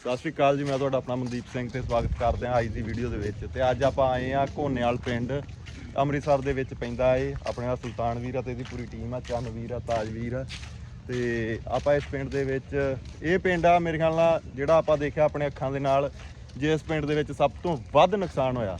ਸਤਿ ਸ਼੍ਰੀ ਅਕਾਲ ਜੀ, ਮੈਂ ਤੁਹਾਡਾ ਆਪਣਾ ਮਨਦੀਪ ਸਿੰਘ ਤੇ ਸਵਾਗਤ ਕਰਦੇ ਹਾਂ ਅੱਜ ਦੀ ਵੀਡੀਓ ਦੇ ਵਿੱਚ। ਤੇ ਅੱਜ ਆਪਾਂ ਆਏ ਆ ਘੋਨੇਵਾਲ ਪਿੰਡ, ਅੰਮ੍ਰਿਤਸਰ ਦੇ ਵਿੱਚ ਪੈਂਦਾ ਏ ਆਪਣੇ ਨਾਲ ਸੁਲਤਾਨ ਵੀਰ ਆ ਅਤੇ ਇਹਦੀ ਪੂਰੀ ਟੀਮ ਆ, ਚੰਨ ਵੀਰ ਆ ਤਾਜ ਵੀਰ। ਆ ਤੇ ਆਪਾਂ ਇਸ ਪਿੰਡ ਦੇ ਵਿੱਚ, ਇਹ ਪਿੰਡ ਆ ਮੇਰੇ ਖਿਆਲ ਨਾਲ ਜਿਹੜਾ ਆਪਾਂ ਦੇਖਿਆ ਆਪਣੇ ਅੱਖਾਂ ਦੇ ਨਾਲ ਜਿਸ ਪਿੰਡ ਦੇ ਵਿੱਚ ਸਭ ਤੋਂ ਵੱਧ ਨੁਕਸਾਨ ਹੋਇਆ।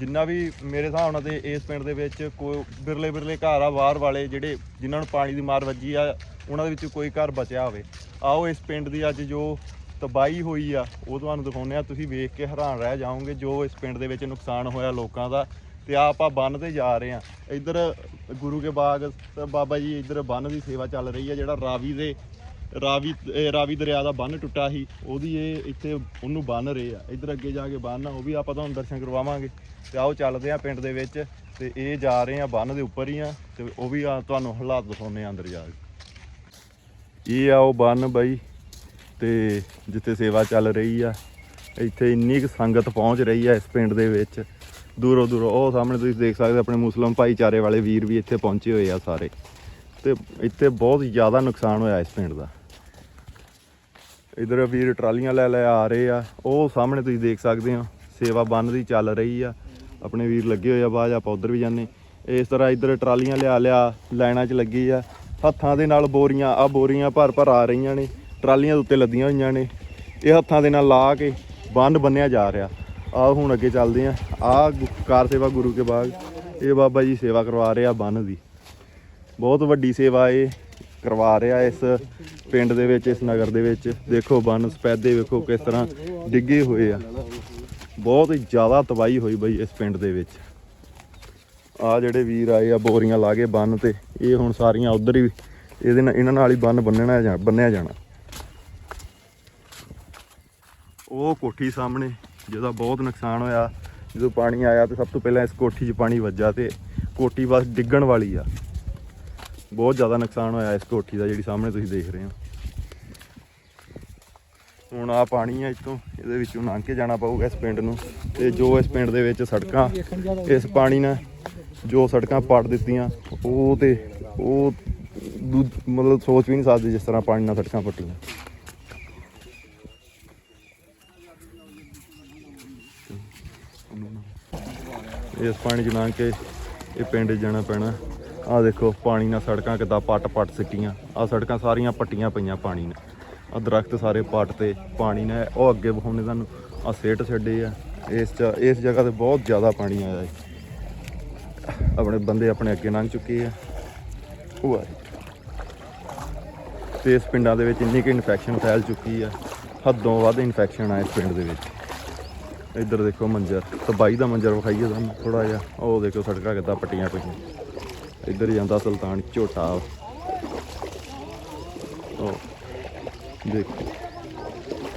ਜਿੰਨਾ ਵੀ ਮੇਰੇ ਹਿਸਾਬ ਨਾਲ ਤੇ ਇਸ ਪਿੰਡ ਦੇ ਵਿੱਚ ਕੋਈ ਬਿਰਲੇ ਬਿਰਲੇ ਘਰ ਆ, ਬਾਹਰ ਵਾਲੇ ਜਿਹੜੇ ਜਿਨ੍ਹਾਂ ਨੂੰ ਪਾਣੀ ਦੀ ਮਾਰ ਵੱਜੀ ਆ, ਉਹਨਾਂ ਦੇ ਵਿੱਚ ਕੋਈ ਘਰ ਬਚਿਆ ਹੋਵੇ। ਆਓ ਇਸ ਪਿੰਡ ਦੀ ਅੱਜ ਜੋ ਤਬਾਹੀ ਹੋਈ ਆ, ਉਹ ਤੁਹਾਨੂੰ ਦਿਖਾਉਂਦੇ ਆ, ਤੁਸੀਂ ਵੇਖ ਕੇ ਹੈਰਾਨ ਰਹਿ ਜਾਓਗੇ ਜੋ ਇਸ ਪਿੰਡ ਦੇ ਵਿੱਚ ਨੁਕਸਾਨ ਹੋਇਆ ਲੋਕਾਂ ਦਾ ਤੇ ਆ ਆਪਾਂ ਬੰਨ ਤੇ ਜਾ ਰਹੇ ਆ। ਇੱਧਰ ਗੁਰੂ ਕੇ ਬਾਗ ਬਾਬਾ ਜੀ ਇੱਧਰ ਬੰਨ ਦੀ ਸੇਵਾ ਚੱਲ ਰਹੀ ਆ, ਜਿਹੜਾ ਰਾਵੀ ਦੇ, ਰਾਵੀ ਰਾਵੀ ਦਰਿਆ ਦਾ ਬੰਨ ਟੁੱਟਾ ਸੀ, ਉਹਦੀ ਇਹ ਇੱਥੇ ਉਹਨੂੰ ਬੰਨ ਰਹੇ ਆ। ਇੱਧਰ ਅੱਗੇ ਜਾ ਕੇ ਬੰਨ ਆ, ਉਹ ਵੀ ਆਪਾਂ ਤੁਹਾਨੂੰ ਦਰਸ਼ਨ ਕਰਵਾਵਾਂਗੇ। ਤੇ ਆਓ ਚੱਲਦੇ ਆ ਪਿੰਡ ਦੇ ਵਿੱਚ ਤੇ ਇਹ ਜਾ ਰਹੇ ਆ ਬੰਨ ਦੇ ਉੱਪਰ ਹੀ ਆ, ਤੇ ਉਹ ਵੀ ਆ ਤੁਹਾਨੂੰ ਹਾਲਾਤ ਦਿਖਾਉਂਦੇ ਆ ਅੰਦਰ ਜਾ ਕੇ। ਇਹ ਆ ਉਹ ਬੰਨ ਬਾਈ। ਤੇ ਜਿੱਥੇ ਸੇਵਾ ਚੱਲ ਰਹੀ ਆ, ਇੱਥੇ ਇੰਨੀ ਕੁ ਸੰਗਤ ਪਹੁੰਚ ਰਹੀ ਆ ਇਸ ਪਿੰਡ ਦੇ ਵਿੱਚ। ਦੂਰੋਂ ਦੂਰੋਂ, ਉਹ ਸਾਹਮਣੇ ਤੁਸੀਂ ਦੇਖ ਸਕਦੇ ਆਪਣੇ ਮੁਸਲਮਾਨ ਭਾਈਚਾਰੇ ਵਾਲੇ ਵੀਰ ਵੀ ਇੱਥੇ ਪਹੁੰਚੇ ਹੋਏ ਆ ਸਾਰੇ। ਤੇ ਇੱਥੇ ਬਹੁਤ ਜ਼ਿਆਦਾ ਨੁਕਸਾਨ ਹੋਇਆ ਇਸ ਪਿੰਡ ਦਾ। ਇਧਰ ਵੀਰ ਟਰਾਲੀਆਂ ਲੈ ਲੈ ਆ ਰਹੇ ਆ, ਉਹ ਸਾਹਮਣੇ ਤੁਸੀਂ ਦੇਖ ਸਕਦੇ ਹੋ, ਸੇਵਾ ਬੰਨ ਦੀ ਚੱਲ ਰਹੀ ਆ। ਆਪਣੇ ਵੀਰ ਲੱਗੇ ਹੋਏ ਆ ਬਾਅਦ ਆਪਾਂ ਉਧਰ ਵੀ ਜਾਂਦੇ ਇਸ ਤਰ੍ਹਾਂ ਇਧਰ ਟਰਾਲੀਆਂ ਲਿਆ ਲਿਆ ਲਾਈਨਾਂ 'ਚ ਲੱਗੀ ਆ, ਹੱਥਾਂ ਦੇ ਨਾਲ ਬੋਰੀਆਂ ਆ ਬੋਰੀਆਂ ਭਰ ਭਰ ਆ ਰਹੀਆਂ ਨੇ। ਟਰਾਲੀਆਂ ਦੇ ਉੱਤੇ ਲੱਦੀਆਂ ਹੋਈਆਂ ਨੇ। ਇਹ ਹੱਥਾਂ ਦੇ ਨਾਲ ਲਾ ਕੇ ਬੰਨ ਬੰਨਿਆ ਜਾ ਰਿਹਾ। ਆ ਹੁਣ ਅੱਗੇ ਚੱਲਦੇ ਆ। ਆ ਕਾਰ ਸੇਵਾ ਗੁਰੂ ਕੇ ਬਾਗ। ਇਹ ਬਾਬਾ ਜੀ ਸੇਵਾ ਕਰਵਾ ਰਿਹਾ ਬੰਨ ਦੀ। ਬਹੁਤ ਵੱਡੀ ਸੇਵਾ ਇਹ ਕਰਵਾ ਰਿਹਾ ਇਸ ਪਿੰਡ ਦੇ ਵਿੱਚ, ਇਸ ਨਗਰ ਦੇ ਵਿੱਚ। ਦੇਖੋ ਬੰਨ, ਸਪੈਦੇ ਵੇਖੋ ਕਿਸ ਤਰ੍ਹਾਂ ਡਿੱਗੇ ਹੋਏ ਆ। ਬਹੁਤ ਹੀ ਜ਼ਿਆਦਾ ਤਬਾਹੀ ਹੋਈ ਬਈ ਇਸ ਪਿੰਡ ਦੇ ਵਿੱਚ। ਆ ਜਿਹੜੇ ਵੀਰ ਆਏ ਆ ਬੋਰੀਆਂ ਲਾ ਕੇ ਬੰਨ ਤੇ, ਇਹ ਹੁਣ ਸਾਰੀਆਂ ਉਧਰ ਹੀ, ਇਹਦੇ ਨਾਲ ਇਹਨਾਂ ਨਾਲ ਹੀ ਬੰਨ ਬੰਨਣਾ ਜਾਂ ਬੰਨਿਆ ਜਾਣਾ। ਉਹ ਕੋਠੀ ਸਾਹਮਣੇ, ਜਿਹਦਾ ਬਹੁਤ ਨੁਕਸਾਨ ਹੋਇਆ। ਜਦੋਂ ਪਾਣੀ ਆਇਆ ਤੇ ਸਭ ਤੋਂ ਪਹਿਲਾਂ ਇਸ ਕੋਠੀ 'ਚ ਪਾਣੀ ਵੱਜਾ ਤੇ ਕੋਠੀ ਬਸ ਡਿੱਗਣ ਵਾਲੀ ਆ। ਬਹੁਤ ਜ਼ਿਆਦਾ ਨੁਕਸਾਨ ਹੋਇਆ ਇਸ ਕੋਠੀ ਦਾ, ਜਿਹੜੀ ਸਾਹਮਣੇ ਤੁਸੀਂ ਦੇਖ ਰਹੇ ਹੋ। ਹੁਣ ਆ ਪਾਣੀ ਆ ਇਤੋਂ ਇਹਦੇ ਵਿੱਚੋਂ ਲੰਘ ਕੇ ਜਾਣਾ ਪਊਗਾ ਇਸ ਪਿੰਡ ਨੂੰ। ਤੇ ਜੋ ਇਸ ਪਿੰਡ ਦੇ ਵਿੱਚ ਸੜਕਾਂ, ਇਸ ਪਾਣੀ ਨਾਲ ਜੋ ਸੜਕਾਂ ਪੱਟ ਦਿੱਤੀਆਂ, ਉਹ ਤੇ ਉਹ ਦੂ- ਮਤਲਬ ਸੋਚ ਵੀ ਨਹੀਂ ਸਕਦੇ ਜਿਸ ਤਰ੍ਹਾਂ ਪਾਣੀ ਨਾਲ ਸੜਕਾਂ ਪੱਟੀਆਂ ਇਸ ਪਾਣੀ ਚ ਲੰਘ ਕੇ ਇਹ ਪਿੰਡ ਜਾਣਾ ਪੈਣਾ। ਆਹ ਦੇਖੋ, ਪਾਣੀ ਨਾਲ ਸੜਕਾਂ ਕਿੱਦਾਂ ਪੱਟ ਪੱਟ ਸਿੱਟੀਆਂ। ਆਹ ਸੜਕਾਂ ਸਾਰੀਆਂ ਪੱਟੀਆਂ ਪਈਆਂ ਪਾਣੀ ਨਾਲ। ਆਹ ਦਰਖਤ ਸਾਰੇ ਪੱਟ ਤੇ ਪਾਣੀ ਨੇ ਉਹ ਅੱਗੇ ਵਿਖਾਉਣੇ ਤੁਹਾਨੂੰ। ਆਹ ਸਿੱਟ ਛੱਡੇ ਆ। ਇਸ ਚ, ਇਸ ਜਗ੍ਹਾ ਤੇ ਬਹੁਤ ਜ਼ਿਆਦਾ ਪਾਣੀ ਆਇਆ ਹੈ ਆਪਣੇ ਬੰਦੇ ਆਪਣੇ ਅੱਗੇ ਲੰਘ ਚੁੱਕੇ ਆ। ਉਹ ਆ ਤੇ ਇਸ ਪਿੰਡਾਂ ਦੇ ਵਿੱਚ ਇੰਨੀ ਕਿ ਇਨਫੈਕਸ਼ਨ ਫੈਲ ਚੁੱਕੀ ਆ। ਹੱਦੋਂ ਵੱਧ ਇਨਫੈਕਸ਼ਨ ਆ ਇਸ ਪਿੰਡ ਦੇ ਵਿੱਚ। ਇੱਧਰ ਦੇਖੋ ਮੰਜਰ ਤਬਾਈ ਦਾ ਮੰਜਰ ਵਿਖਾਈਏ ਤੁਹਾਨੂੰ ਥੋੜਾ ਜਿਹਾ। ਉਹ ਦੇਖੋ ਸੜਕਾਂ ਕਿੱਦਾਂ ਪੱਟੀਆਂ ਪਈਆਂ। ਇੱਧਰ ਜਾਂਦਾ ਸੁਲਤਾਨ ਝੋਟਾ। ਉਹ ਦੇਖੋ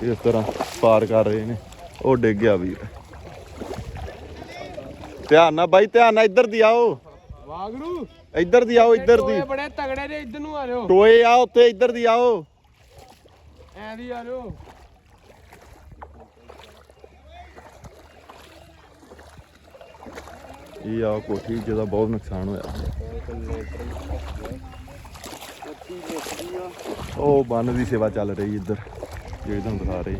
ਇਸ ਤਰ੍ਹਾਂ ਪਾਰ ਕਰ ਰਹੇ ਨੇ। ਉਹ ਡਿੱਗ ਗਿਆ ਵੀਰ ਧਿਆਨ ਨਾਲ ਬਾਈ ਧਿਆਨ ਨਾਲ ਇੱਧਰ ਦੀ ਆਓ। ਵਾਗਰੂ ਇੱਧਰ ਦੀ ਆਓ ਇੱਧਰ ਦੀ। ਬੜੇ ਤਗੜੇ ਨੇ ਇੱਧਰ ਨੂੰ ਆ ਜਾਓ। ਟੋਏ ਆ ਉੱਥੇ ਇੱਧਰ ਦੀ ਆਓ। ਐਂ ਦੀ ਆ ਜਾਓ। ਇਹ ਆ ਕੋਠੀ ਜਿਹਦਾ ਬਹੁਤ ਨੁਕਸਾਨ ਹੋਇਆ। ਉਹ ਬੰਨ ਦੀ ਸੇਵਾ ਚੱਲ ਰਹੀ ਇੱਧਰ, ਜਿਹੜੀ ਤੁਹਾਨੂੰ ਦਿਖਾ ਰਹੀ।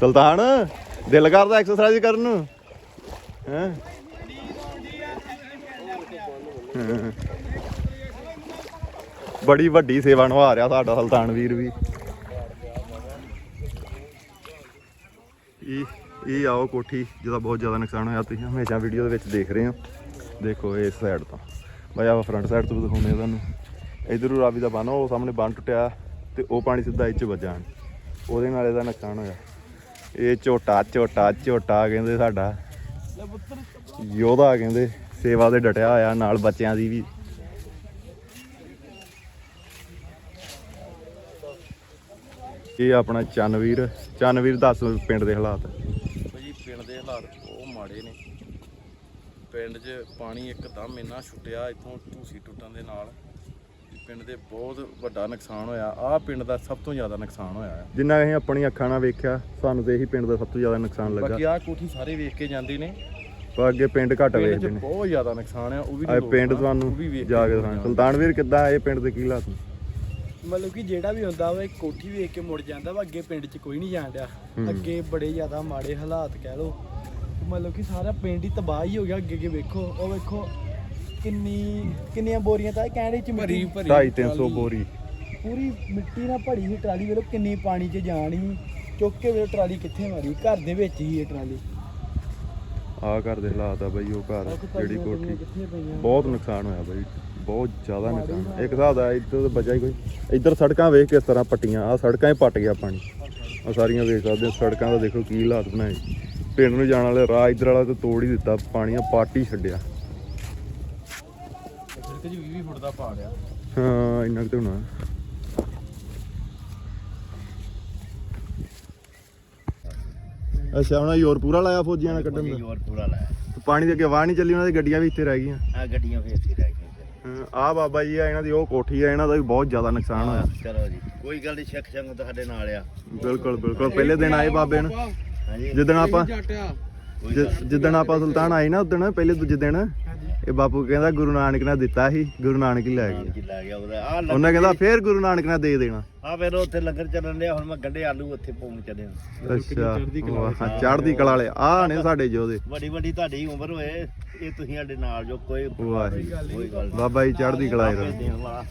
ਸੁਲਤਾਨ, ਦਿਲ ਕਰਦਾ ਐਕਸਰਸਾਈਜ਼ ਕਰਨ ਨੂੰ? ਹੈ? ਬੜੀ ਵੱਡੀ ਸੇਵਾ ਨਿਭਾ ਰਿਹਾ ਸਾਡਾ ਸੁਲਤਾਨ ਵੀਰ ਵੀ। ਇਹ ਇਹ ਆਓ ਕੋਠੀ, ਜਿਹਦਾ ਬਹੁਤ ਜ਼ਿਆਦਾ ਨੁਕਸਾਨ ਹੋਇਆ, ਤੁਸੀਂ ਹਮੇਸ਼ਾ ਵੀਡੀਓ ਦੇ ਵਿੱਚ ਦੇਖ ਰਹੇ ਹੋ। ਦੇਖੋ ਇਸ ਸਾਈਡ ਤੋਂ। ਬਾਈ ਆਪਾਂ ਫਰੰਟ ਸਾਈਡ ਤੋਂ ਵੀ ਦਿਖਾਉਂਦੇ ਆ ਤੁਹਾਨੂੰ। ਇਧਰੋਂ ਰਾਵੀ ਦਾ ਬੰਨ, ਉਹ ਸਾਹਮਣੇ ਬੰਨ ਟੁੱਟਿਆ ਤੇ ਉਹ ਪਾਣੀ ਸਿੱਧਾ ਇੱਥੇ ਵੱਜਾ। ਉਹਦੇ ਨਾਲ ਇਹਦਾ ਨੁਕਸਾਨ ਹੋਇਆ। ਇਹ ਝੋਟਾ ਝੋਟਾ ਝੋਟਾ ਕਹਿੰਦੇ ਸਾਡਾ। ਯੋਧਾ ਕਹਿੰਦੇ, ਸੇਵਾ ਦੇ ਡਟਿਆ ਹੋਇਆ ਨਾਲ ਬੱਚਿਆਂ ਦੀ ਵੀ। ਇਹ ਆਪਣਾ ਚੰਨਵੀਰ ਚੰਨਵੀਰ ਦੱਸ ਪਿੰਡ ਦੇ ਹਾਲਾਤ। ਭਾਜੀ ਪਿੰਡ ਦੇ ਹਾਲਾਤ ਬਹੁਤ ਮਾੜੇ ਨੇ। ਪਿੰਡ 'ਚ ਪਾਣੀ ਇੱਕਦਮ ਇੰਨਾ ਛੁੱਟਿਆ ਇੱਥੋਂ ਧੂਸੀ ਟੁੱਟਣ ਦੇ ਨਾਲ ਪਿੰਡ ਦੇ ਬਹੁਤ ਵੱਡਾ ਨੁਕਸਾਨ ਹੋਇਆ। ਆਹ ਪਿੰਡ ਦਾ ਸਭ ਤੋਂ ਜ਼ਿਆਦਾ ਨੁਕਸਾਨ ਹੋਇਆ ਹੈ ਜਿੰਨਾ ਅਸੀਂ ਆਪਣੀ ਅੱਖਾਂ ਨਾਲ ਵੇਖਿਆ ਸਾਨੂੰ ਤੇ ਇਹੀ ਪਿੰਡ ਦਾ ਸਭ ਤੋਂ ਜ਼ਿਆਦਾ ਨੁਕਸਾਨ ਲੱਗਾ। ਬਾਕੀ ਆਹ ਕੋਠੀ ਸਾਰੇ ਵੇਖ ਕੇ ਜਾਂਦੇ ਨੇ। ਪਰ ਅੱਗੇ ਪਿੰਡ ਘੱਟ ਪਿੰਡ 'ਚ ਵੇਖਦੇ ਨੇ। ਬਹੁਤ ਜ਼ਿਆਦਾ ਨੁਕਸਾਨ ਆ ਉਹ ਵੀ ਆਏ ਲੋਕ ਪਿੰਡ ਨਾ, ਤੁਹਾਨੂੰ ਉਹ ਵੀ ਵੇਖ ਜਾ ਕੇ ਦਿਖਾਣਾ ਸੁਲਤਾਨਵੀਰ ਕਿੱਦਾਂ ਇਹ ਪਿੰਡ ਦੇ ਕੀ ਹਾਲਾਤ ਨੇ? ਮਤਲਬ ਕਿ ਜਿਹੜਾ ਵੀ ਹੁੰਦਾ ਵਾ ਇੱਕ ਕੋਠੀ ਵੇਖ ਕੇ ਮੁੜ ਜਾਂਦਾ ਵਾ ਅੱਗੇ ਪਿੰਡ 'ਚ ਕੋਈ ਨਹੀਂ ਜਾਣ ਡਿਆ। ਅੱਗੇ ਬੜੇ ਜ਼ਿਆਦਾ ਮਾੜੇ ਹਾਲਾਤ ਕਹਿ ਲੋ ਮਤਲਬ ਕਿ ਸਾਰਾ ਪਿੰਡ ਹੀ ਤਬਾਹ ਹੀ ਹੋ ਗਿਆ ਅੱਗੇ ਅੱਗੇ ਵੇਖੋ ਉਹ ਵੇਖੋ ਕਿੰਨੀ ਕਿੰਨੀਆਂ ਬੋਰੀਆਂ ਤਾਂ ਇਹ ਕਹਿੰਦੇ ਚ ਭਰੀ ਮਿੱਟੀ ਭਰੀ 250 ਟਰਾਲੀ। ਬੋਰੀ। ਪੂਰੀ ਮਿੱਟੀ ਨਾਲ ਭਰੀ ਸੀ ਟਰਾਲੀ ਵੇਖੋ ਕਿੰਨੀ ਪਾਣੀ 'ਚ ਜਾਣ ਸੀ ਚੁੱਕ ਕੇ ਵੇਖੋ ਟਰਾਲੀ ਕਿੱਥੇ ਮਾਰੀ ਘਰ ਦੇ ਵਿੱਚ ਹੀ ਇਹ ਟਰਾਲੀ। ਆ ਘਰ ਦੇ ਹਾਲਾਤ ਆ ਬਈ ਉਹ ਘਰ ਜਿਹੜੀ ਕੋਠੀ ਬਹੁਤ ਨੁਕਸਾਨ ਹੋਇਆ ਬਈ। ਬਹੁਤ ਜ਼ਿਆਦਾ ਨੁਕਸਾਨ ਇੱਕ ਹਿਸਾਬ ਦਾ ਇੱਧਰ ਤਾਂ ਬਚਾ ਹੀ ਕੋਈ। ਇੱਧਰ ਸੜਕਾਂ ਵੇਖ ਕਿਸ ਤਰ੍ਹਾਂ ਪੱਟੀਆਂ ਆ ਸੜਕਾਂ ਹੀ ਪੱਟ ਗਿਆ ਪਾਣੀ ਆ ਸਾਰੀਆਂ ਵੇਖ ਸਕਦੇ ਹੋ ਸੜਕਾਂ ਦਾ ਦੇਖੋ ਕੀ ਹਾਲਾਤ ਬਣਾਏ। ਪਿੰਡ ਨੂੰ ਜਾਣ ਵਾਲੇ ਰਾਹ ਇੱਧਰ ਵਾਲਾ ਤਾਂ ਤੋੜ ਹੀ ਦਿੱਤਾ ਪਾਣੀ ਆ ਪੱਟ ਛੱਡਿਆ। ਸੜਕ 'ਚ 20 ਫੁੱਟ ਦਾ ਪਾ ਲਿਆ। ਹਾਂ ਇੰਨਾ ਕੁ ਤੇ ਹੋਣਾ। ਅੱਛਾ ਉਹਨਾਂ ਯੋਰ ਪੂਰਾ ਲਾਇਆ ਫੌਜੀਆਂ ਨੇ ਕੱਢਣ ਦਾ? ਪੂਰਾ ਲਾਇਆ। ਪਾਣੀ ਦੇ ਅੱਗੇ ਵਾਹ ਨਹੀਂ ਚੱਲੀ ਉਹਨਾਂ ਦੀ ਗੱਡੀਆਂ ਵੀ ਇੱਥੇ ਰਹਿ ਗਈਆਂ। ਆ ਗੱਡੀਆਂ ਫੇਰ ਇੱਥੇ ਰਹਿ ਗਈਆਂ। ਆ ਬਾਬਾ ਜੀ ਆ ਇਹਨਾਂ ਦੀ ਉਹ ਕੋਠੀ ਆ ਇਹਨਾਂ ਦਾ ਵੀ ਬਹੁਤ ਜ਼ਿਆਦਾ ਨੁਕਸਾਨ ਹੋਇਆ। ਚਲੋ ਜੀ। ਕੋਈ ਗੱਲ ਨਹੀਂ ਸਿੱਖ ਸੰਗਤ ਸਾਡੇ ਨਾਲ ਆ। ਬਿਲਕੁਲ ਬਿਲਕੁਲ। ਪਹਿਲੇ ਦਿਨ ਆਏ ਬਾਬੇ ਨੇ। ਹਾਂਜੀ। ਜਿੱਦਣ ਆਪਾਂ ਜਿੱਦਣ ਆਪਾਂ ਸੁਲਤਾਨ ਆਏ ਨਾ ਉਦਣ ਪਹਿਲੇ ਦੂਜੇ ਦਿਨ ਇਹ ਬਾਪੂ ਕਹਿੰਦਾ ਗੁਰੂ ਨਾਨਕ ਨੇ ਦਿੱਤਾ ਸੀ ਗੁਰੂ ਨਾਨਕ ਹੀ ਲੈ ਗਿਆ। ਜੀ ਲੈ ਗਿਆ ਉਹਦਾ। ਆ ਉਹਨੇ ਕਹਿੰਦਾ ਫੇਰ ਗੁਰੂ ਨਾਨਕ ਨੇ ਦੇ ਦੇਣਾ। ਆ ਫਿਰ ਉੱਥੇ ਲੰਗਰ ਚੱਲਣ ਡਿਆ ਹੁਣ ਮੈਂ ਗੰਡੇ ਆਲੂ ਉੱਥੇ ਪਾਉਣ ਚੱਲਿਆ। ਅੱਛਾ ਵਾਹ, ਚੜ੍ਹਦੀ ਕਲਾ ਵਾਲੇ। ਆ ਨੇ ਸਾਡੇ ਜੋਧੇ ਵੱਡੀ ਵੱਡੀ ਤੁਹਾਡੀ ਉਮਰ ਹੋਏ ਇਹ ਤੁਸੀਂ ਸਾਡੇ ਨਾਲ ਜੋ ਕੋਈ ਵਾਹ ਕੋਈ ਗੱਲ। ਬਾਬਾ ਜੀ ਚੜ੍ਹਦੀ ਕਲਾ ਹੀ ਰਹੇ ਦੇਣ ਵਾਲਾ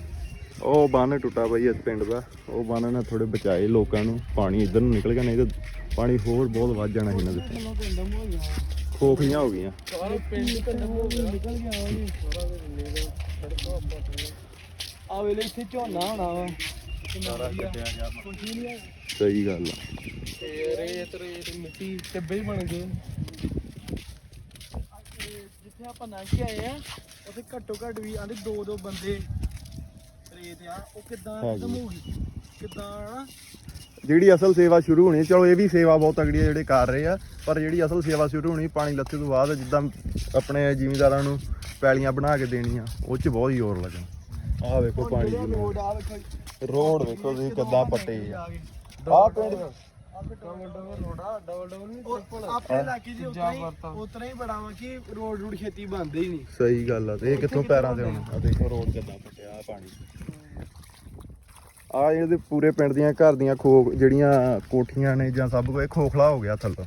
ਉਹ ਬੰਨ ਟੁੱਟਾ ਬਈ ਇਸ ਪਿੰਡ ਦਾ। ਉਹ ਬੰਨ ਨੇ ਥੋੜੇ ਬਚਾਏ ਲੋਕਾਂ ਨੂੰ। ਪਾਣੀ ਇੱਧਰ ਨੂੰ ਨਿਕਲ ਗਿਆ ਨਹੀਂ ਤਾਂ ਪਾਣੀ ਹੋਰ ਬਹੁਤ ਵੱਧ ਜਾਣਾ ਸੀ ਇਹਨਾਂ ਦੇ ਖੋਖੀਆਂ ਹੋ ਗਈਆਂ। ਸਾਰੇ ਪਿੰਡ ਕੰਡਾ ਹੋ ਗਿਆ ਨਿਕਲ ਗਿਆ ਉਹ ਜੀ ਸੜਕਾਂ ਪੱਟ ਆ ਵੇਲੇ ਇੱਥੇ ਝੋਨਾ ਹੋਣਾ ਵਾ। ਸਾਰਾ ਕੱਟਿਆ ਜਾ ਸਹੀ ਗੱਲ ਆ। ਤੇ ਰੇਤ ਰੇਤ ਮਿੱਟੀ ਟਿੱਬੇ ਹੀ ਬਣ ਗਏ। ਜਿੱਥੇ ਆਪਾਂ ਲੰਘ ਕੇ ਆਏ ਆ ਉੱਥੇ ਘੱਟੋ ਘੱਟ ਵੀ ਆਂਦੇ ਦੋ ਦੋ ਬੰਦੇ ਰੇਤ ਆ। ਉਹ ਕਿੱਦਾਂ। ਖਤਮ ਹੋ ਗਈ ਕਿੱਦਾਂ ਜਿਹੜੀ ਅਸਲ ਸੇਵਾ ਸ਼ੁਰੂ ਹੋਣੀ ਹੈ, ਚਲੋ ਇਹ ਵੀ ਸੇਵਾ ਬਹੁਤ ਤਗੜੀ ਹੈ ਜਿਹੜੇ ਕਰ ਰਹੇ ਆ ਪਰ ਜਿਹੜੀ ਅਸਲ ਸੇਵਾ ਸ਼ੁਰੂ ਹੋਣੀ ਪਾਣੀ ਲੱਥੇ ਤੋਂ ਬਾਅਦ ਜਿੱਦਾਂ ਆਪਣੇ ਜ਼ਿਮੀਂਦਾਰਾਂ ਨੂੰ ਪੈਲੀਆਂ ਬਣਾ ਕੇ ਦੇਣੀਆਂ ਉਹ 'ਚ ਬਹੁਤ ਜ਼ੋਰ ਲੱਗਣਾ। ਆਹ ਵੇਖੋ ਪਾਣੀ ਦੀ ਰੋਡ ਆ ਵੇਖੋ ਰੋਡ ਵੇਖੋ ਤੁਸੀਂ ਕਿੱਦਾਂ ਪੱਟੇ ਆ ਆਹ ਪਿੰਡ ਡਬਲ ਡਬਲ ਰੋੜਾ ਡਬਲ ਡਬਲ ਨਹੀਂ ਟ੍ਰਿਪਲ ਆਪਣੇ ਇਲਾਕੇ ਤੀਜਾ ਉਤਰਾ ਹੀ। ਉਤਰਾ ਹੀ ਬੜਾ ਵਾ ਕਿ ਰੋਡ ਰੂਡ ਛੇਤੀ ਬਣਦੇ ਹੀ ਨਹੀਂ। ਸਹੀ ਗੱਲ ਆ ਤੇ ਇਹ ਕਿੱਥੋਂ ਪੈਰਾਂ ਤੇ ਆਉਣਾ ਆ? ਦੇਖੋ ਰੋਡ ਕਿੱਦਾਂ ਪੱਟਿਆ ਪਾਣੀ। ਆ ਇਹਦੇ ਪੂਰੇ ਪਿੰਡ ਦੀਆਂ ਘਰ ਦੀਆਂ ਖੋਖ ਜਿਹੜੀਆਂ ਕੋਠੀਆਂ ਨੇ ਜਾਂ ਸਭ ਕੁਝ ਖੋਖਲਾ ਹੋ ਗਿਆ ਥੱਲੋਂ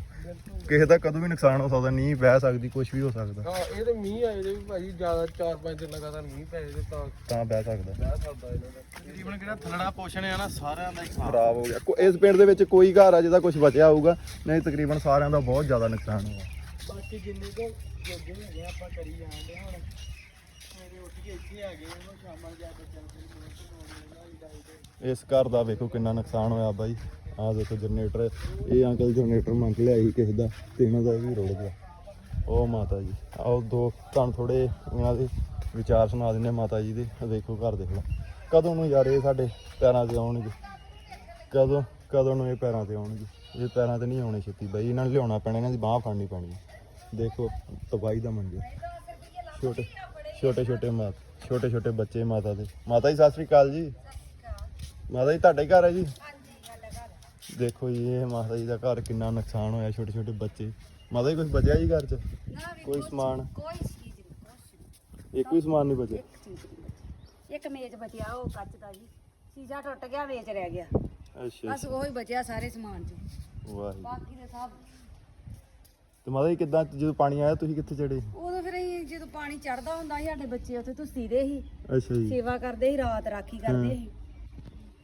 ਕਿਸੇ ਦਾ ਕਦੋਂ ਵੀ ਨੁਕਸਾਨ ਹੋ ਸਕਦਾ ਨਹੀਂ ਬਹਿ ਸਕਦੀ ਕੁਝ ਵੀ ਹੋ ਸਕਦਾ। ਹਾਂ ਇਹ ਤੇ ਮੀਂਹ ਆਏ ਦੇ ਵੀ ਭਾਜੀ ਜ਼ਿਆਦਾ 4-5 ਦਿਨ ਲਗਾਤਾਰ ਮੀਂਹ ਪਏ ਤੇ ਤਾਂ ਤਾਂ ਬਹਿ ਸਕਦਾ। ਬਹਿ ਸਕਦਾ ਇਹਨਾਂ ਦਾ। ਤਕਰੀਬਨ ਕਿਹੜਾ ਥਲੜਾ ਪੋਸ਼ਣ ਆ ਨਾ ਸਾਰਿਆਂ ਦਾ ਹੀ ਖਰਾਬ ਖਰਾਬ ਹੋ ਗਿਆ। ਕੋ- ਇਸ ਪਿੰਡ ਦੇ ਵਿੱਚ ਕੋਈ ਘਰ ਆ ਜਿਹਦਾ ਕੁਝ ਬਚਿਆ ਹੋਊਗਾ ਨਹੀਂ ਤਕਰੀਬਨ ਸਾਰਿਆਂ ਦਾ ਬਹੁਤ ਜ਼ਿਆਦਾ ਨੁਕਸਾਨ ਹੋਇਆ। ਬਾਕੀ ਜਿੰਨੇ ਕੋ ਜੋਗੇ ਹੈਗੇ ਆ, ਆਪਾਂ ਕਰੀ ਜਾਂਦੇ ਹੁਣ। ਇਸ ਘਰ ਦਾ ਵੇਖੋ ਕਿੰਨਾ ਨੁਕਸਾਨ ਹੋਇਆ ਬਾਈ। ਆਹ ਦੇਖੋ ਜਨਰੇਟਰ ਇਹ ਅੰਕਲ ਜਨਰੇਟਰ ਮੰਗ ਲਿਆ ਸੀ ਕਿਸੇ ਦਾ ਤੇ ਇਹਨਾਂ ਦਾ ਵੀ ਰੁੜ ਗਿਆ। ਉਹ ਮਾਤਾ ਜੀ। ਆਹ ਦੋ ਤੁਹਾਨੂੰ ਥੋੜੇ ਇਹਨਾਂ ਦੇ ਵਿਚਾਰ ਸੁਣਾ ਦਿੰਦੇ ਮਾਤਾ ਜੀ ਦੇ। ਆਹ ਦੇਖੋ ਘਰ ਦੇਖ ਲਓ। ਕਦੋਂ ਨੂੰ ਯਾਰ ਇਹ ਸਾਡੇ ਪੈਰਾਂ ਤੇ ਆਉਣਗੇ? ਕਦੋਂ ਕਦੋਂ ਨੂੰ ਇਹ ਪੈਰਾਂ ਤੇ ਆਉਣਗੇ? ਇਹ ਪੈਰਾਂ ਤੇ ਨਹੀਂ ਆਉਣੇ ਛੇਤੀ ਬਾਈ। ਇਹਨਾਂ ਨੂੰ ਲਿਆਉਣਾ ਪੈਣਾ, ਇਹਨਾਂ ਦੀ ਬਾਹ ਫੜਨੀ ਪੈਣੀ ਦੇਖੋ ਤਬਾਈ ਦਾ ਮੰਜਰ ਛੋਟੇ ਛੋਟੇ ਛੋਟੇ ਮਾਤ ਛੋਟੇ ਛੋਟੇ ਬੱਚੇ ਮਾਤਾ ਦੇ। ਮਾਤਾ ਜੀ ਸਤਿ ਸ੍ਰੀ ਅਕਾਲ ਜੀ। ਮਾਤਾ ਜੀ ਤੁਹਾਡਾ ਘਰ ਹੈ ਜੀ? ਦੇਖੋ ਜੀ ਇਹ ਮਾਤਾ ਜੀ ਦਾ ਘਰ ਕਿੰਨਾ ਨੁਕਸਾਨ ਹੋਇਆ ਛੋਟੇ ਛੋਟੇ ਬੱਚੇ। ਮਾਤਾ ਜੀ ਕੁਝ ਬਚਿਆ ਜੀ ਘਰ 'ਚ? ਕੋਈ ਸਮਾਨ? ਕੋਈ ਚੀਜ਼ ਨਹੀਂ ਇੱਕ ਵੀ ਸਮਾਨ ਨਹੀਂ ਬਚਿਆ? ਇੱਕ ਮੇਜ਼ ਬਚਿਆ ਉਹ ਕੱਚ ਦਾ ਜੀ। ਸ਼ੀਸ਼ਾ ਟੁੱਟ ਗਿਆ ਵੇਚ ਰਹਿ ਗਿਆ। ਅੱਛਾ ਬਸ ਉਹ ਹੀ ਬਚਿਆ ਸਾਰੇ ਸਮਾਨ ਚ। ਵਾਹਿਗੁਰੂ। ਬਾਕੀ ਦੇ ਸਭ ਤੇ ਮਾਤਾ ਜੀ ਕਿੱਦਾਂ ਜਦੋਂ ਪਾਣੀ ਆਇਆ ਤੁਸੀਂ ਕਿੱਥੇ ਚੜੇ ਜਦੋਂ ਪਾਣੀ ਚੜਦਾ ਹੁੰਦਾ ਸੀ ਸਾਡੇ ਬੱਚੇ ਉੱਥੇ ਧੁੱਸੀ ਦੇ ਸੀ। ਅੱਛਾ ਜੀ। ਸੇਵਾ ਕਰਦੇ ਸੀ ਰਾਤ ਰਾਖੀ ਕਰਦੇ ਸੀ।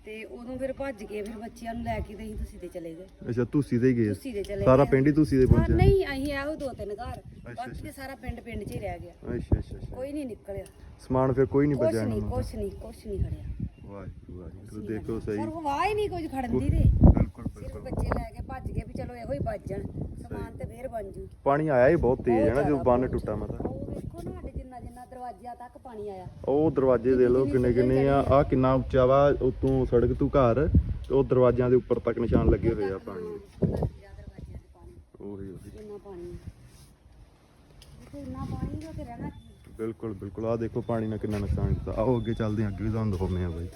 ਤੇ ਉਦੋਂ ਫਿਰ ਭੱਜ ਕੇ ਫਿਰ ਬੱਚਿਆਂ ਨੂੰ ਲੈ ਕੇ ਤੇ ਅਸੀਂ ਧੁੱਸੀ ਦੇ ਚਲੇ ਗਏ। ਅੱਛਾ ਤੁਸੀਂ ਤੇ ਹੀ ਗਏ। ਧੁੱਸੀ ਦੇ ਚਲੇ ਸਾਰਾ ਗਏ। ਪਿੰਡ ਹੀ ਤੁਸੀਂ ਦੇ ਹਾਂ, ਪਹੁੰਚਿਆ? ਨਹੀਂ ਅਸੀਂ ਇਹੋ ਦੋ ਤਿੰਨ ਘਰ। ਬਾਕੀ ਤੇ ਸਾਰਾ ਪਿੰਡ ਪਿੰਡ 'ਚ ਹੀ ਰਹਿ ਗਿਆ। ਅੱਛਾ ਅੱਛਾ ਅੱਛਾ। ਕੋਈ ਨਹੀਂ ਨਿਕਲਿਆ। ਸਮਾਨ ਫਿਰ ਕੋਈ ਨਹੀਂ ਕੁਛ ਬਚਿਆ ਨਹੀਂ ਇਹਨਾਂ ਕੁਛ ਨਹੀਂ ਕੁਛ ਨਹੀਂ ਖੜਿਆ। ਵਾਹਿਗੁਰੂ ਵਾਹਿਗੁਰੂ। ਦੇਖੋ ਸਹੀ। ਪਰ ਵਾਹ ਹੀ ਨਹੀਂ ਕੁਝ ਖੜਨ ਦੀ ਤੇ। ਬਿਲਕੁਲ ਸਿਰਫ ਬਿਲਕੁਲ। ਬੱਚੇ ਲੈ ਕੇ ਭੱਜ ਗਏ ਵੀ ਚਲੋ ਇਹੋ ਹੀ ਬਚ ਜਾਣ। ਸਮਾਨ ਤੇ ਫੇਰ ਬਣ ਜੂ। ਪਾਣੀ ਆਇਆ ਹੀ ਬਹੁਤ ਤੇਜ਼ ਹੈ ਨਾ ਬਹੁਤ ਜਦੋਂ ਬੰਨ ਟੁੱਟਾ ਮਤਾ ਵੇਖੋ ਨਾ ਸਾਡੇ ਜਿੰਨਾ ਜਿੰਨਾ ਦਰਵਾਜ਼ਿਆਂ ਤੱਕ ਪਾਣੀ ਆਇਆ। ਉਹ ਦਰਵਾਜ਼ੇ ਦੇ ਲੋ ਕਿੰਨੇ ਕਿੰਨੇ ਆ। ਆ ਕਿੰਨਾ ਉੱਚਾ ਵਾ ਉਤੋਂ ਸੜਕ ਤੋਂ ਘਰ ਤੇ ਉਹ ਦਰਵਾਜ਼ਿਆਂ ਦੇ ਉੱਪਰ ਤੱਕ ਨਿਸ਼ਾਨ ਲੱਗੇ ਹੋਏ ਆ ਪਾਣੀ ਦੇ। ਦਰਵਾਜ਼ਿਆਂ ਦਰਵਾਜ਼ਿਆਂ ਦੇ ਪਾਣੀ ਉਹੀ ਉਹੀ। ਇੰਨਾ ਪਾਣੀ ਦੇਖੋ ਇੰਨਾ ਪਾਣੀ ਦਾ ਤੇ ਰਹਿਣਾ ਕੀ? ਬਿਲਕੁਲ ਬਿਲਕੁਲ। ਆ ਦੇਖੋ ਪਾਣੀ ਨੇ ਕਿੰਨਾ ਨੁਕਸਾਨ ਕੀਤਾ। ਆਓ ਅੱਗੇ ਚੱਲਦੇ ਹਾਂ ਅੱਗੇ ਵੀ ਤੁਹਾਨੂੰ ਦਿਖਾਉਂਦੇ ਆ ਬਾਈ।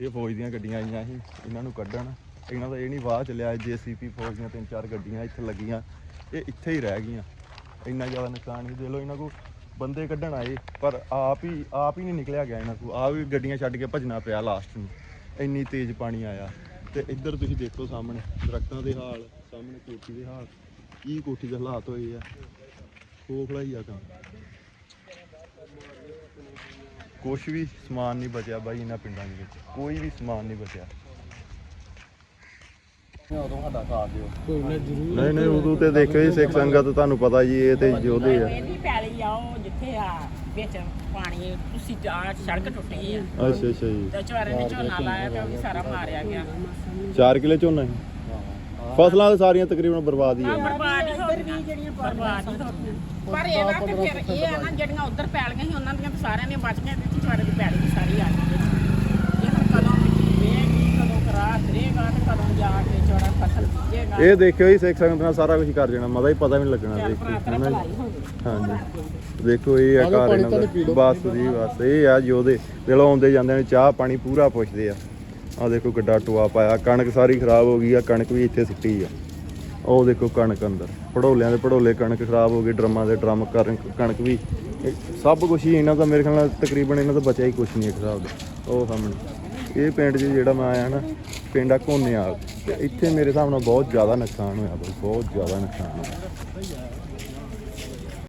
ਇਹ ਫੌਜ ਦੀਆਂ ਗੱਡੀਆਂ ਆਈਆਂ ਸੀ ਇਹਨਾਂ ਨੂੰ ਕੱਢਣ। ਇਹਨਾਂ ਦਾ ਇਹ ਨਹੀਂ ਵਾਹ ਚੱਲਿਆ ਜੀਸੀਪੀ ਫੌਜ ਦੀਆਂ ਤਿੰਨ ਚਾਰ ਗੱਡੀਆਂ ਇੱਥੇ ਲੱਗੀਆਂ। ਇਹ ਇੱਥੇ ਹੀ ਰਹਿ ਗਈਆਂ। ਇੰਨਾ ਜ਼ਿਆਦਾ ਨੁਕਸਾਨ ਹੀ ਦੇ ਲੋ ਇਹਨਾਂ ਕੋ ਬੰਦੇ ਕੱਢਣ ਆਏ, ਪਰ ਆਪ ਹੀ ਆਪ ਹੀ ਨਹੀਂ ਨਿਕਲਿਆ ਗਿਆ ਇਹਨਾਂ ਕੋ ਆਪ ਹੀ ਗੱਡੀਆਂ ਛੱਡ ਕੇ ਭੱਜਣਾ ਪਿਆ ਲਾਸਟ ਨੂੰ। ਇੰਨੀ ਤੇਜ਼ ਪਾਣੀ ਆਇਆ। ਤੇ ਇੱਧਰ ਤੁਸੀਂ ਦੇਖੋ ਸਾਹਮਣੇ, ਦਰਖਤਾਂ ਦੇ ਹਾਲ, ਸਾਹਮਣੇ ਕੋਠੀ ਦੇ ਹਾਲ। ਕੀ ਕੋਠੀ ਦੇ ਹਾਲਾਤ ਹੋਏ ਆ। ਖੋਖਲਾ ਹੀ ਆ ਕੰਮ। ਕੁਛ ਵੀ ਸਮਾਨ ਨਹੀਂ ਬਚਿਆ ਬਾਈ ਇਹਨਾਂ ਪਿੰਡਾਂ ਦੇ ਵਿੱਚ। ਕੋਈ ਵੀ ਸਮਾਨ ਨਹੀਂ ਬਚਿਆ। ਉਦੋਂ ਸਾਡਾ ਸਾਥ ਦਿਓ। ਕੋਈ ਨਾ ਜ਼ਰੂਰ। ਨਹੀਂ ਨਹੀਂ ਉਦੋਂ ਤੇ ਦੇਖਿਓ ਜੀ ਸਿੱਖ ਸੰਗਤ ਤੁਹਾਨੂੰ ਪਤਾ ਜੀ ਇਹ ਤੇ ਯੋਧੇ ਆ। ਇਹਦੀ ਪੈਲੀ ਆ ਉਹ ਜਿੱਥੇ ਆ ਵਿੱਚ ਪਾਣੀ ਤੁਸੀਂ ਆ ਸੜਕ ਟੁੱਟੀ ਆ। ਅੱਛਾ ਅੱਛਾ ਜੀ। ਤੇ ਚਵਾਰੇ ਨੇ ਝੋਨਾ ਲਾਇਆ ਤੇ ਉਹ ਵੀ ਸਾਰਾ ਮਾਰਿਆ ਗਿਆ। 4 ਕਿਲੇ ਝੋਨਾ ਸੀ ਫਸਲਾਂ ਤਾਂ ਸਾਰੀਆਂ ਤਕਰੀਬਨ ਬਰਬਾਦ ਹੀ ਆ। ਬਰਬਾਦ ਹੀ ਹੋ ਗਈਆਂ ਜਿਹੜੀਆਂ ਬਰਬਾਦ ਹੀ ਹੋ ਗਈਆਂ। ਪਰ ਇਹ ਨਾ ਤੇ ਫਿਰ ਇਹ ਆ ਨਾ ਜਿਹੜੀਆਂ ਉਧਰ ਪੈਲੀਆਂ ਸੀ ਉਹਨਾਂ ਦੀਆਂ ਤਾਂ ਸਾਰਿਆਂ ਦੀਆਂ ਬਚ ਗਈਆਂ ਤੇ ਚਵਾਰੇ ਦੀ ਪੈਲੀ ਵੀ ਸਾਰੀ ਆ ਗਈ ਵਿੱਚ। ਇਹ ਹੁਣ ਕਦੋਂ ਵੇਗੀ ਕਦੋਂ ਕਰਾ ਕਰੇਗਾ ਤੇ ਕਦੋਂ ਜਾ ਕੇ ਚੌੜਾ ਫਸਲ ਬੀਜੇਗਾ। ਇਹ ਦੇਖਿਓ ਜੀ ਸਿੱਖ ਸੰਗਤ ਨਾਲ ਸਾਰਾ ਕੁਝ ਕਰ ਜਾਣਾ। ਮਦਾ ਹੀ ਪਤਾ ਵੀ ਨਹੀਂ ਲੱਗਣਾ ਦੇਖੋ ਹਨਾ ਜੀ। ਹਾਂਜੀ। ਦੇਖੋ ਇਹ ਆ ਘਰ ਇਹਨਾਂ ਦਾ। ਬਸ ਜੀ ਬਸ। ਇਹ ਆ ਯੋਧੇ ਦਿਲੋਂ ਆਉਂਦੇ ਜਾਂਦੇ ਨੇ ਚਾਹ ਪਾਣੀ ਪੂਰਾ ਪੁੱਛਦੇ ਆ। ਆ ਦੇਖੋ ਕਿੱਡਾ ਟੋਆ ਪਾਇਆ। ਕਣਕ ਸਾਰੀ ਖਰਾਬ ਹੋ ਗਈ ਆ ਕਣਕ ਵੀ ਇੱਥੇ ਸਿੱਟੀ ਆ। ਉਹ ਦੇਖੋ ਕਣਕ ਅੰਦਰ। ਪੜੋਲਿਆਂ ਦੇ ਪੜੋਲੇ ਕਣਕ ਖਰਾਬ ਹੋ ਗਈ ਡਰਮਾਂ ਦੇ ਡਰਮ ਕਣਕ ਕਣਕ ਵੀ। ਇਹ ਸਭ ਕੁਝ ਹੀ ਇਹਨਾਂ ਦਾ ਮੇਰੇ ਖਿਆਲ ਨਾਲ ਤਕਰੀਬਨ ਇਹਨਾਂ ਦਾ ਬਚਿਆ ਹੀ ਕੁਝ ਨਹੀਂ ਹਿਸਾਬ ਦਾ ਉਹ ਸਾਹਮਣੇ। ਇਹ ਪਿੰਡ 'ਚ ਜਿਹੜਾ ਮੈਂ ਆਇਆ ਨਾ, ਪਿੰਡ ਆ ਘੋਨੇਵਾਲ ਤੇ ਇੱਥੇ ਮੇਰੇ ਹਿਸਾਬ ਨਾਲ ਬਹੁਤ ਜ਼ਿਆਦਾ ਨੁਕਸਾਨ ਹੋਇਆ ਬਈ, ਬਹੁਤ ਜ਼ਿਆਦਾ ਨੁਕਸਾਨ ਹੋਇਆ।